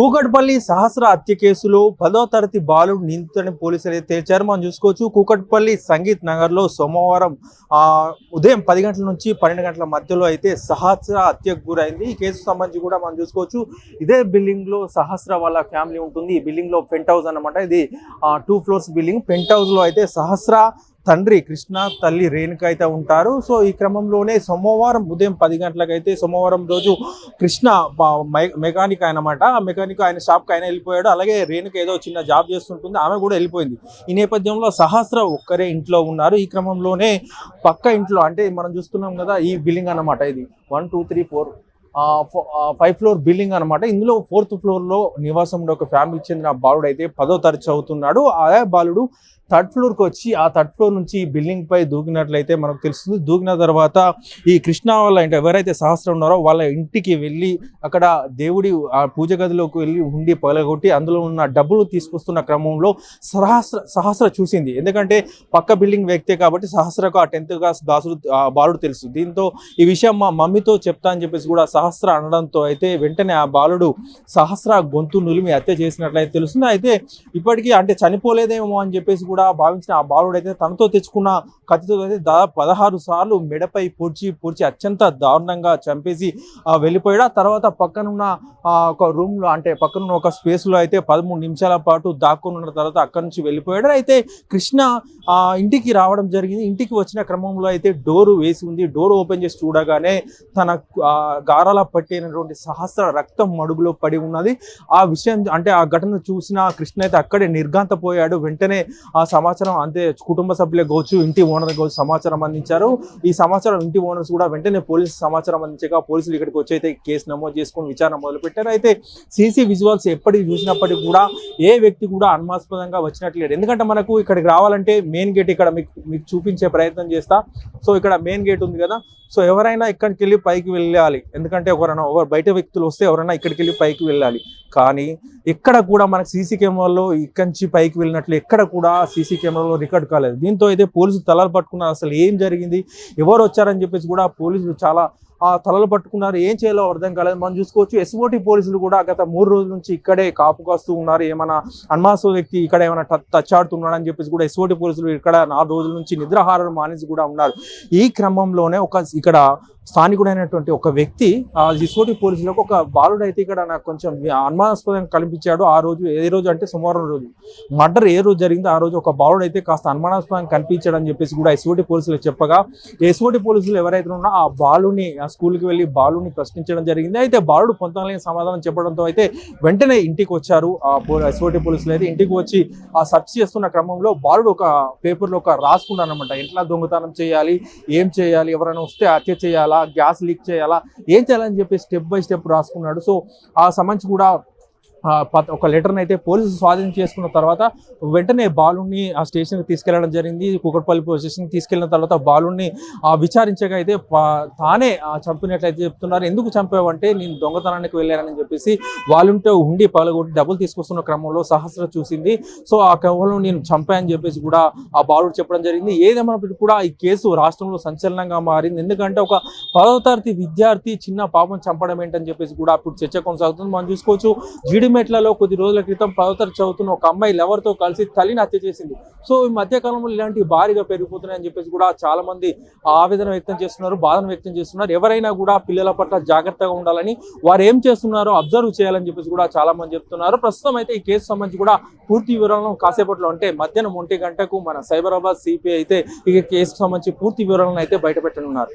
కూకట్పల్లి సహస్ర హత్య కేసులో పదో తరగతి బాలుడు నిందితుడిని పోలీసులు తేల్చారు. మనం చూసుకోవచ్చు కూకట్పల్లి సంగీత్ నగర్లో సోమవారం ఉదయం పది గంటల నుంచి పన్నెండు గంటల మధ్యలో అయితే సహస్ర హత్యకు గురైంది. ఈ కేసు సంబంధించి కూడా మనం చూసుకోవచ్చు ఇదే బిల్డింగ్లో సహస్ర వాళ్ళ ఫ్యామిలీ ఉంటుంది. ఈ బిల్డింగ్లో పెంట్ హౌస్ అనమాట ఇది టూ ఫ్లోర్స్ బిల్డింగ్. పెంట్ హౌస్లో అయితే సహస్ర తండ్రి కృష్ణ తల్లి రేణుక అయితే ఉంటారు. సో ఈ క్రమంలోనే సోమవారం ఉదయం పది గంటలకైతే సోమవారం రోజు కృష్ణ మెకానిక్ అనమాట ఆ మెకానిక్ ఆయన షాప్కి ఆయన వెళ్ళిపోయాడు. అలాగే రేణుక ఏదో చిన్న జాబ్ చేస్తుంటుంది. ఆమె కూడా వెళ్ళిపోయింది. ఈ నేపథ్యంలో సహస్ర ఒక్కరే ఇంట్లో ఉన్నారు. ఈ క్రమంలోనే పక్క ఇంట్లో అంటే మనం చూస్తున్నాం కదా ఈ బిల్డింగ్ అన్నమాట ఇది. One two three four five floor building అన్నమాట. ఇందులో ఫోర్త్ ఫ్లోర్లో నివాసం ఉండే ఒక ఫ్యామిలీకి చెందిన బాలుడు అయితే పదో తరచు అవుతున్నాడు అదే బాలుడు థర్డ్ ఫ్లోర్కి వచ్చి ఆ థర్డ్ ఫ్లోర్ నుంచి ఈ బిల్డింగ్ పై దూకినట్లయితే మనకు తెలుస్తుంది. దూకిన తర్వాత ఈ కృష్ణ వాళ్ళ అంటే ఎవరైతే సహస్రం ఉన్నారో వాళ్ళ ఇంటికి వెళ్ళి అక్కడ దేవుడి ఆ పూజ గదిలోకి వెళ్ళి ఉండి పగలగొట్టి అందులో ఉన్న డబ్బులు తీసుకొస్తున్న క్రమంలో సహస్ర సహస్ర చూసింది. ఎందుకంటే పక్క బిల్డింగ్ వ్యక్తే కాబట్టి సహస్రకు ఆ టెన్త్ క్లాస్ దాసుడు బాలుడు తెలుసు. దీంతో ఈ విషయం మా మమ్మీతో చెప్తా అని చెప్పేసి కూడా సహస్ర అనడంతో అయితే వెంటనే ఆ బాలుడు సహస్ర గొంతు నులిమి హత్య చేసినట్లయితే తెలుస్తుంది. అయితే ఇప్పటికీ అంటే చనిపోలేదేమో అని చెప్పేసి కూడా భావించిన ఆ బాలుడు అయితే తనతో తెచ్చుకున్న కత్తితో అయితే దాదాపు పదహారు సార్లు మెడపై పొడిచి పొడిచి అత్యంత దారుణంగా చంపేసి వెళ్ళిపోయాడు. ఆ తర్వాత పక్కనున్న ఒక రూమ్లో అంటే పక్కనున్న ఒక స్పేస్లో అయితే పదమూడు నిమిషాల పాటు దాక్కుని ఉన్న తర్వాత అక్కడి నుంచి వెళ్ళిపోయాడు. అయితే కృష్ణ ఆ, ఇంటికి రావడం జరిగింది. ఇంటికి వచ్చిన క్రమంలో అయితే డోరు వేసి ఉంది. డోర్ ఓపెన్ చేసి చూడగానే తన గారాల పట్టినటువంటి సహస్ర రక్తం మడుగులో పడి ఉన్నది. ఆ విషయం అంటే ఆ ఘటన చూసిన కృష్ణ అయితే అక్కడే నిర్గాంతపోయాడు వెంటనే ఆ సమాచారం అంతే కుటుంబ సభ్యులకు కావచ్చు ఇంటి ఓనర్ కావచ్చు సమాచారం అందించారు. ఈ సమాచారం ఇంటి ఓనర్స్ కూడా వెంటనే పోలీసు సమాచారం అందించగా పోలీసులు ఇక్కడికి వచ్చి అయితే కేసు నమోదు చేసుకుని విచారణ మొదలుపెట్టారు. అయితే సీసీ విజువల్స్ ఎప్పటికి చూసినప్పటికీ కూడా ఏ వ్యక్తి కూడా అనుమాస్పదంగా వచ్చినట్లేదు. ఎందుకంటే మనకు ఇక్కడికి రావాలంటే మెయిన్ గేట్ ఇక్కడ మీకు మీకు చూపించే ప్రయత్నం చేస్తా. సో ఇక్కడ మెయిన్ గేట్ ఉంది కదా. సో ఎవరైనా ఇక్కడికి వెళ్ళి పైకి వెళ్ళాలి. ఎందుకంటే ఎవరైనా ఎవరు బయట వ్యక్తులు వస్తే ఎవరైనా ఇక్కడికి వెళ్ళి పైకి వెళ్ళాలి. కానీ ఎక్కడ కూడా మనకు సీసీ కెమెరాలో ఇక్కడి నుంచి పైకి వెళ్ళినట్లు ఎక్కడ కూడా సీసీ కెమెరాలో రికార్డ్ కాలేదు. దీంతో అయితే పోలీసులు తలలు పట్టుకున్నారు. అసలు ఏం జరిగింది? ఎవరు వచ్చారని చెప్పేసి కూడా పోలీసులు చాలా ఆ తలలు పట్టుకున్నారు. ఏం చేయాలో అర్థం కాలేదు. మనం చూసుకోవచ్చు ఎస్ఓటి పోలీసులు కూడా గత మూడు రోజుల నుంచి ఇక్కడే కాపు కాస్తూ ఉన్నారు. ఏమైనా అన్మాస వ్యక్తి ఇక్కడ ఏమైనా ట- టచ్ చెప్పేసి కూడా ఎస్ఓటి పోలీసులు ఇక్కడ నాలుగు రోజుల నుంచి నిద్రాహారం మానేసి కూడా ఉన్నారు. ఈ క్రమంలోనే ఒక ఇక్కడ స్థానికుడైనటువంటి ఒక వ్యక్తి ఆ పోలీసులకు ఒక బాలుడు అయితే ఇక్కడ నాకు కొంచెం అనుమానాస్పదంగా కనిపించాడు ఆ రోజు ఏ రోజు అంటే సోమవారం రోజు. మర్డర్ ఏ రోజు జరిగిందో ఆ రోజు ఒక బాలుడు అయితే కాస్త అనుమానాస్పదంగా కనిపించాడు అని చెప్పేసి కూడా ఎస్ఓటి పోలీసులు చెప్పగా ఎస్ఓటి పోలీసులు ఎవరైతే ఉన్నా ఆ బాలుని ఆ స్కూల్కి వెళ్ళి బాలుని ప్రశ్నించడం జరిగింది. అయితే బాలుడు పొందలేని సమాధానం చెప్పడంతో అయితే వెంటనే ఇంటికి వచ్చారు. ఆ ఎస్ఓటి పోలీసులు అయితే ఇంటికి వచ్చి ఆ సెర్చ్ చేస్తున్న క్రమంలో బాలుడు ఒక పేపర్లో ఒక రాసుకున్నాడు అనమాట ఎట్లా దొంగతనం చేయాలి? ఏం చేయాలి? ఎవరైనా వస్తే హత్య చేయాలా? గ్యాస్ లీక్ చేయాలా? ఏం చేయాలని చెప్పి స్టెప్ బై స్టెప్ రాసుకున్నాడు. సో ఆ సంబంధించి కూడా ఒక లెటర్ని అయితే పోలీసులు స్వాధీనం చేసుకున్న తర్వాత వెంటనే బాలుని ఆ స్టేషన్కి తీసుకెళ్ళడం జరిగింది. కుకట్పల్లి పోలీస్ స్టేషన్కి తీసుకెళ్ళిన తర్వాత బాలుని ఆ, విచారించగా అయితే తానే ఆ, చంపినట్లయితే చెప్తున్నారు. ఎందుకు చంపావంటే నేను దొంగతనానికి వెళ్ళానని చెప్పేసి వాళ్ళుంటే ఉండి పగలగొట్టి డబ్బులు తీసుకొస్తున్న క్రమంలో సహస్ర చూసింది. సో ఆ క్రమంలో నేను చంపాయని చెప్పేసి కూడా ఆ బాలుడు చెప్పడం జరిగింది. ఏదేమైనప్పటికీ కూడా ఈ కేసు రాష్ట్రంలో సంచలనంగా మారింది. ఎందుకంటే ఒక పదవ తరగతి విద్యార్థి చిన్న పాపం చంపడం ఏంటని చెప్పేసి కూడా అప్పుడు చర్చ కొనసాగుతుంది. మనం చూసుకోవచ్చు. జీడిమెట్లలో కొద్ది రోజుల క్రితం పదవ చదువుతున్న ఒక అమ్మాయి లవర్తో కలిసి తల్లిని హత్య చేసింది. సో ఈ మధ్య కాలంలో ఇలాంటివి భారీగా పెరిగిపోతున్నాయని చెప్పేసి కూడా చాలా మంది ఆవేదన వ్యక్తం చేస్తున్నారు బాధను వ్యక్తం చేస్తున్నారు. ఎవరైనా కూడా పిల్లల పట్ల జాగ్రత్తగా ఉండాలని వారు ఏం చేస్తున్నారో అబ్జర్వ్ చేయాలని చెప్పేసి కూడా చాలా మంది చెప్తున్నారు. ప్రస్తుతం అయితే ఈ కేసు సంబంధించి కూడా పూర్తి వివరాలను కాసేపట్లో అంటే మధ్యాహ్నం ఒంటి గంటకు మన సైబరాబాద్ సిపిఐ అయితే ఈ కేసుకు సంబంధించి పూర్తి వివరాలను అయితే బయటపెట్టనున్నారు.